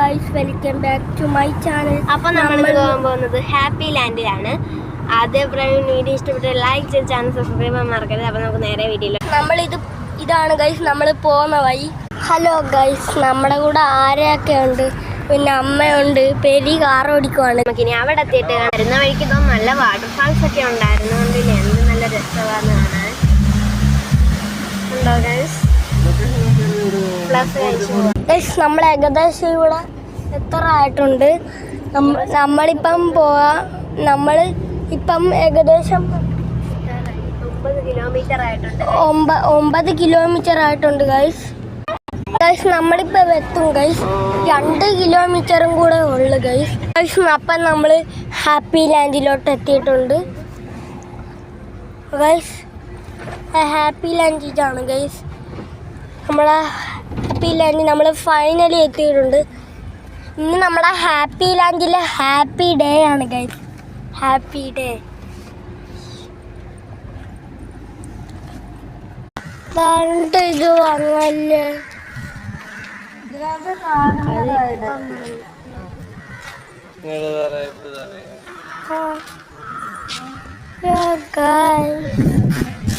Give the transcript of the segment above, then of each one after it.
Guys welcome back to my channel അപ്പൊ നമ്മൾ പോകാൻ പോകുന്നത് ഹാപ്പി ലാൻഡിലാണ് ആദ്യ പ്രായം വീഡിയോ ഇഷ്ടപ്പെട്ട ലൈക്ക് ചെയ്ത് ചാനൽ സബ്സ്ക്രൈബ് ചെയ്യാൻ മറക്കരുത്. അപ്പൊ നമുക്ക് നേരെ വീഡിയോ നമ്മൾ ഇത് ഇതാണ് ഗൈസ് നമ്മൾ പോകുന്ന വഴി. ഹലോ ഗൈസ് നമ്മുടെ കൂടെ ആരെയൊക്കെ ഉണ്ട്? പിന്നെ അമ്മയുണ്ട് പെരി കാർ ഓടിക്കുവാണ്. നമുക്ക് ഇനി അവിടെ എത്തിയിട്ട് വരുന്ന വഴിക്ക് ഇപ്പം നല്ല വാട്ടർഫാൾസ് ഒക്കെ ഉണ്ടായിരുന്നു. കണ്ടില്ലേ? എന്ത് നല്ല രസമാണ് കാണാൻ. ഉണ്ടോ ഗൈസ് കഴിച്ചു നമ്മൾ ഏകദേശം ഇവിടെ എത്ര ആയിട്ടുണ്ട്? നമ്മ- നമ്മളിപ്പം പോവാ നമ്മൾ ഇപ്പം ഏകദേശം ഒമ്പത് കിലോമീറ്റർ ആയിട്ടുണ്ട് ഗൈസ് ഗൈസ് നമ്മളിപ്പോൾ എത്തും ഗൈസ് രണ്ട് കിലോമീറ്ററും കൂടെ ഉള്ളു ഗൈസ് ഗൈസ് അപ്പം നമ്മൾ ഹാപ്പി ലാൻഡിലോട്ട് എത്തിയിട്ടുണ്ട്. ഗൈസ് ഹാപ്പി ലാൻഡ് ഗൈസ് നമ്മളെ ഹാപ്പി ലാൻഡിൽ നമ്മൾ ഫൈനലി എത്തിയിട്ടുണ്ട് ഇന്ന് നമ്മുടെ ഹാപ്പി ലാൻഡിലെ ഹാപ്പി ഡേ ആണ് ഗൈസ് ഹാപ്പി ഡേ പണ്ട് ഇത് വന്നല്ലേ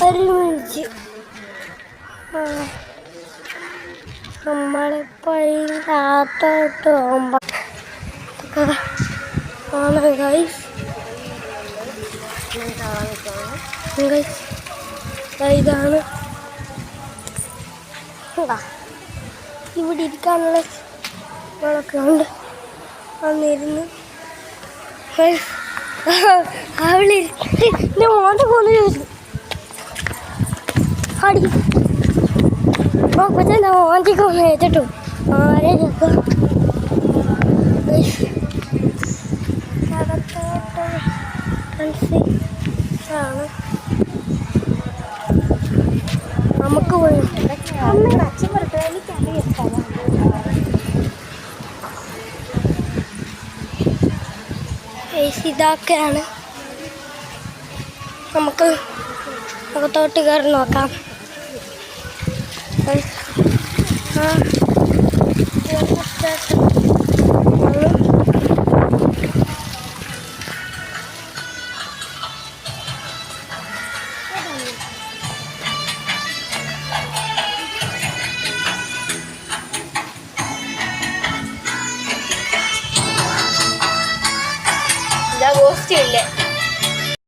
ഒരു മിനിറ്റ് നമ്മളിപ്പോ ഈ രാത്തോട്ട് പോകുമ്പോ ആണ് ഗൈസ് ഇതാണ്. ഇതാ. ഇവിടെ ഇരിക്കാനുള്ള വളക്കെ ഉണ്ട്. വന്നിരുന്ന്. അവളി മോന്റെ പോന്ന് ചോദിച്ചു അടി. മോന്റെ കൊണ്ട് ഏറ്റിട്ടു ആരെ ചെപ്പം ആണ് നമുക്ക് ഇതൊക്കെയാണ് നമുക്ക് അകത്തോട്ട് കയറി നോക്കാം. ഇതാ ഗോസ്റ്റ് ഇല്ലേ